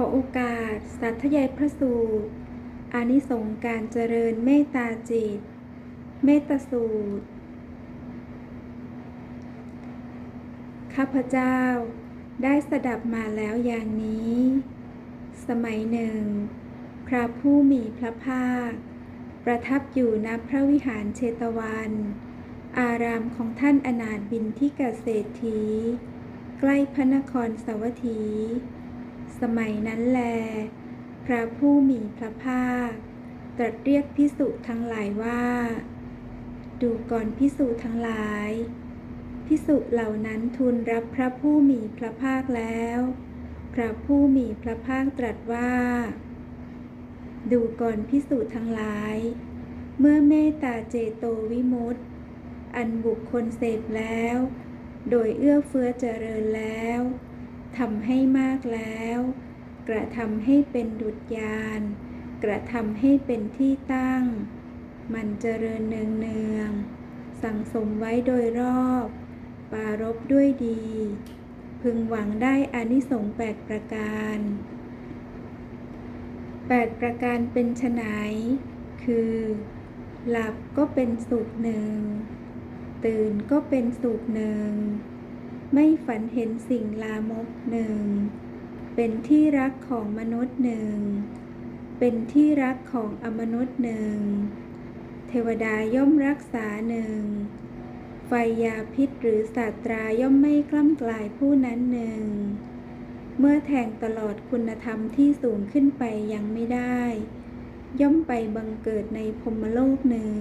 ขอโอกาสสาธยายพระสูตร อานิสงการเจริญเมตตาจิต เมตตาสูตร ข้าพเจ้าได้สดับมาแล้วอย่างนี้ สมัยหนึ่ง พระผู้มีพระภาค ประทับอยู่ณพระวิหารเชตวัน อารามของท่านอนาถบินที่เกษตรทีใกล้พระนครสวัตถี สมัยนั้นแล พระผู้มีพระภาค ตรัสเรียกพิสุทั้งหลายว่า ดูก่อนพิสุทั้งหลาย พิสุเหล่านั้นทูลรับพระผู้มีพระภาคแล้ว พระผู้มีพระภาคตรัสว่า ดูก่อนพิสุทั้งหลาย เมื่อเมตตาเจโตวิมุตติ อันบุคคลเสพแล้ว โดยเอื้อเฟื้อเจริญแล้ว ทำให้มากแล้ว กระทำให้เป็นดุจยาน กระทำให้เป็นที่ตั้ง มันเจริญเนืองเนือง สั่งสมไว้โดยรอบปรารบด้วยดี พึงหวังได้อานิสงส์แปดประการแปดประการเป็นไฉนคือ หลับก็เป็นสุขหนึ่ง ตื่นก็เป็นสุขหนึ่ง ไม่ฝันเห็นสิ่งลามกหนึ่ง เป็นที่รักของมนุษย์หนึ่ง เป็นที่รักของอมนุษย์หนึ่ง เทวดาย่อมรักษาหนึ่ง ไฟยาพิษหรือศาสตราย่อมไม่กล้ำกลายผู้นั้นหนึ่ง เมื่อแทงตลอดคุณธรรมที่สูงขึ้นไปยังไม่ได้ ย่อมไปบังเกิดในพรมโลกหนึ่ง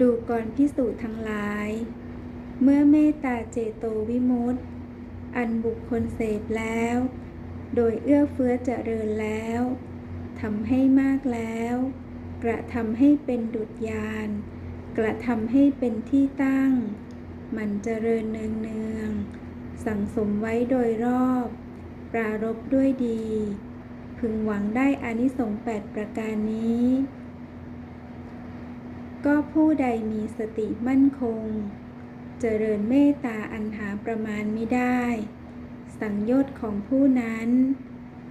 ดูก่อนพิสูจน์ทั้งหลาย เมื่อเมตตาเจโตวิมุตติ อันบุคคลเสพแล้ว โดยเอื้อเฟื้อเจริญแล้วทำให้มากแล้ว กระทำให้เป็นดุจยาน กระทำให้เป็นที่ตั้ง มันเจริญเนืองเนืองๆสั่งสมไว้โดยรอบ ปรารบด้วยดี พึงหวังได้อานิสงส์แปดประการนี้ ก็ผู้ใดมีสติมั่นคง เจริญเมตตาอันหาประมาณไม่ได้ สังโยชน์ของผู้นั้น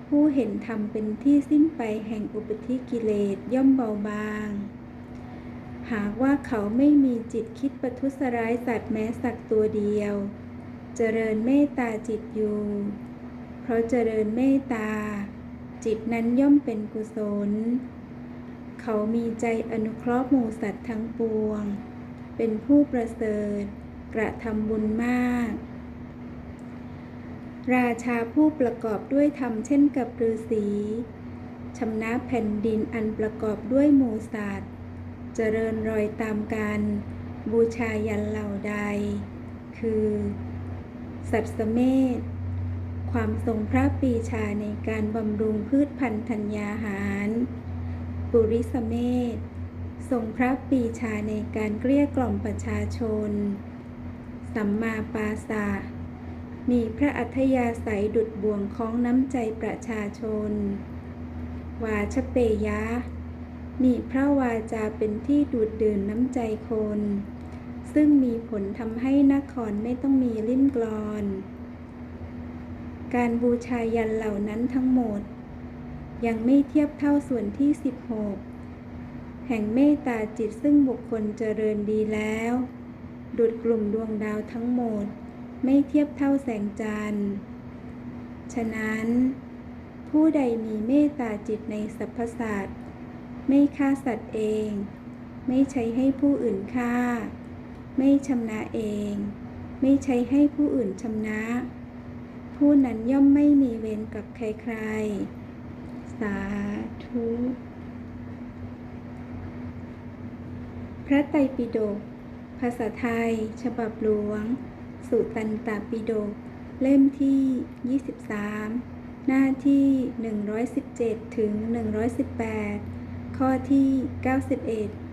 ผู้เห็นธรรมเป็นที่สิ้นไปแห่งอุปธิกิเลสย่อมเบาบาง หากว่าเขาไม่มีจิตคิดประทุษร้ายสัตว์แม้สักตัวเดียว เจริญเมตตาจิตอยู่ เพราะเจริญเมตตา จิตนั้นย่อมเป็นกุศล เขามีใจอนุเคราะห์หมู่สัตว์ทั้งปวงเป็นผู้ประเสริฐ ระทำบุญมาก ราชาผู้ประกอบด้วยธรรมเช่นกับฤาษีชำนะแผ่นดินอันประกอบด้วยหมูสัตว์ เจริญรอยตามกัน บูชายันเหล่าใด คือ สัตสเมธความทรงพระปีชาในการบำรุงพืชพันธุ์ธัญญาหาร ปุริสเมธทรงพระปีชาในการเกลี้ยกล่อมประชาชน สัมมาปาสะมีพระอัธยาศัยดุดบ่วงคล้องน้ำใจประชาชน วาชเปยะ มีพระวาจาเป็นที่ดูดดื่มน้ำใจคน ซึ่งมีผลทำให้นครไม่ต้องมีลิ่มกลอน การบูชายันเหล่านั้นทั้งหมด ยังไม่เทียบเท่าส่วนที่ 16 แห่งเมตตาจิตซึ่งบุคคลเจริญดีแล้ว ดุดกลุ่มดวงดาวทั้งหมด ไม่เทียบเท่าแสงจันทร์ ฉะนั้น ผู้ใดมีเมตตาจิตในสรรพสัตว์ไม่ฆ่าสัตว์เอง ไม่ใช้ให้ผู้อื่นฆ่า ไม่ชำนะเอง ไม่ใช้ให้ผู้อื่นชำนะ ผู้นั้นย่อมไม่มีเวรกับใครๆ สาธุพระไตรปิฎก ภาษาไทย ฉบับหลวง สุตันตปิฎกเล่มที่ 23 หน้าที่ 117 ถึง 118 ข้อที่ 91